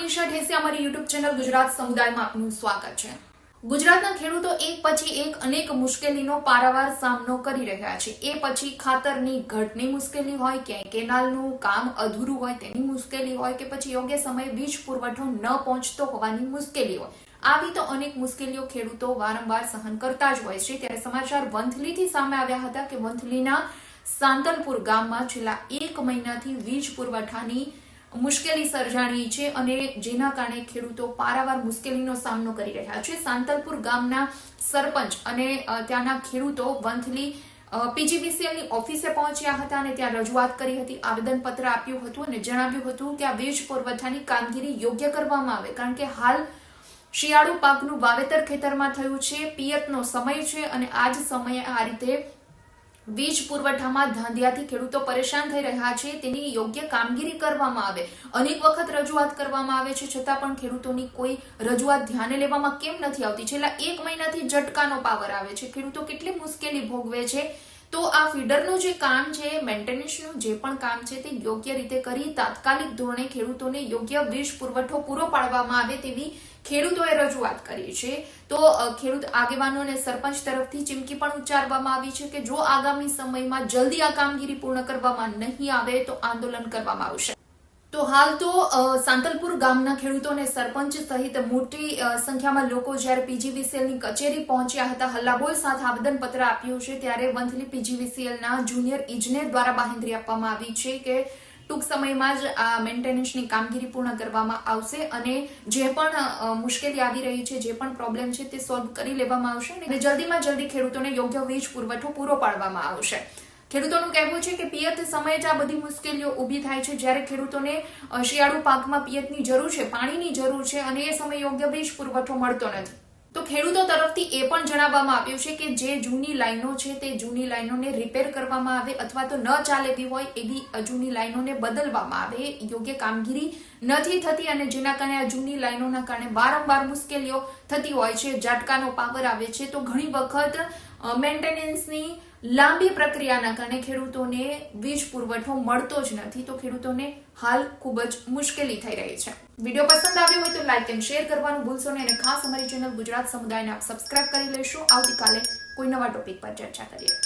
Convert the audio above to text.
મનીષા ઢેસી અમારી YouTube channel Gujarat સમુદાયમાં આપનું સ્વાગત છે. ગુજરાતના ખેડૂતો એક પછી એક અનેક મુશ્કેલીનો પારાવાર સામનો કરી રહ્યા છે. એ પછી ખાતરની ઘટની મુશ્કેલી હોય કે કેનાલનું કામ અધૂરું હોય તેની મુશ્કેલી હોય કે પછી યોગ્ય સમયે વીજ પુરવઠો ન પહોંચતો હોવાની મુશ્કેલી હોય. આવી તો અનેક મુશ્કેલીઓ ખેડૂતો વારંવાર સહન કરતા જ હોય છે. ત્યારે સમાચાર વંથલીથી સામે આવ્યા હતા કે વંથલીના સાંતલપુર ગામમાં છેલ્લા એક મહિનાથી વીજ પુરવઠાની મુશ્કેલી સર્જાણી છે અને જેના કારણે ખેડૂતો પારાવાર મુશ્કેલીનો સામનો કરી રહ્યા છે. સાંતલપુર ગામના સરપંચ અને ત્યાંના ખેડૂતો વંથલી પીજીવીસીએલની ઓફિસે પહોંચ્યા હતા અને ત્યાં રજૂઆત કરી હતી. આવેદનપત્ર આપ્યું હતું અને જણાવ્યું હતું કે આ વીજ પુરવઠાની કામગીરી યોગ્ય કરવામાં આવે. કારણ કે હાલ શિયાળુ પાકનું વાવેતર ખેતરમાં થયું છે, પિયતનો સમય છે અને આ જ સમયે આ રીતે વીજ પુરવઠામાં ધાંધિયાથી ખેડૂતો પરેશાન થઈ રહ્યા છે, તેની યોગ્ય કામગીરી કરવામાં આવે. અનેક વખત રજૂઆત કરવામાં આવે છે, છતાં પણ ખેડૂતોની કોઈ રજૂઆત ધ્યાને લેવામાં કેમ નથી આવતી? છેલ્લા એક મહિનાથી ઝટકાનો પાવર આવે છે. ખેડૂતો કેટલી મુશ્કેલી ભોગવે છે? તો આ ફીડરનું જે કામ છે, મેન્ટેનન્સનું જે પણ કામ છે, તે યોગ્ય રીતે કરી તાત્કાલિક ધોરણે ખેડૂતોને યોગ્ય વીજ પુરવઠો પૂરો પાડવામાં આવે તેવી ખેડૂતોએ રજૂઆત કરી છે. તો ખેડૂત આગેવાનો અને સરપંચ તરફથી ચીમકી પણ ઉચ્ચારવામાં આવી છે કે જો આગામી સમયમાં જલ્દી આ કામગીરી પૂર્ણ કરવામાં નહીં આવે તો આંદોલન કરવામાં આવશે. તો હાલ તો સાંતલપુર ગામના ખેડૂતોને સરપંચ સહિત મોટી સંખ્યામાં લોકો જ્યારે પીજીવીસીએલની કચેરી પહોંચ્યા હતા, હલ્લાબોલ સાથે આવેદનપત્ર આપ્યું છે, ત્યારે વંથલી પીજીવીસીએલના જુનિયર ઇજનેર દ્વારા બાહેંધરી આપવામાં આવી છે કે ટૂંક સમયમાં જ આ મેન્ટેનન્સની કામગીરી પૂર્ણ કરવામાં આવશે અને જે પણ મુશ્કેલી આવી રહી છે, જે પણ પ્રોબ્લેમ છે તે સોલ્વ કરી લેવામાં આવશે અને જલ્દીમાં જલ્દી ખેડૂતોને યોગ્ય વીજ પુરવઠો પૂરો પાડવામાં આવશે. ખેડૂતોનું કહેવું છે કે પિયત સમયે જ આ બધી મુશ્કેલીઓ ઊભી થાય છે. જ્યારે ખેડૂતોને શિયાળુ પાકમાં પિયતની જરૂર છે, પાણીની જરૂર છે અને એ સમયે યોગ્ય વીજ પુરવઠો મળતો નથી. તો ખેડૂતો તરફથી એ પણ જણાવવામાં આવ્યું છે કે જે જૂની લાઈનો છે તે જૂની લાઈનોને રિપેર કરવામાં આવે અથવા તો ન ચાલે એવી હોય એવી જૂની લાઈનોને બદલવામાં આવે. યોગ્ય કામગીરી નથી થતી અને જેના કારણે આ જૂની લાઈનોના કારણે વારંવાર મુશ્કેલીઓ થતી હોય છે. ઝાટકાનો પાવર આવે છે. તો ઘણી વખત મેન્ટેનન્સની લાંબી પ્રક્રિયાના કારણે ખેડૂતોને વીજ પુરવઠો મળતો જ નથી, તો ખેડૂતોને હાલ ખૂબ જ મુશ્કેલી થઈ રહી છે. વીડિયો પસંદ આવ્યો હોય તો લાઈક એન્ડ શેર કરવાનું ભૂલશો નહીં અને ખાસ અમારી ચેનલ ગુજરાત સમુદાયને આપ સબસ્ક્રાઇબ કરી લેશો. આવતીકાલે કોઈ નવા ટોપિક પર ચર્ચા કરીએ.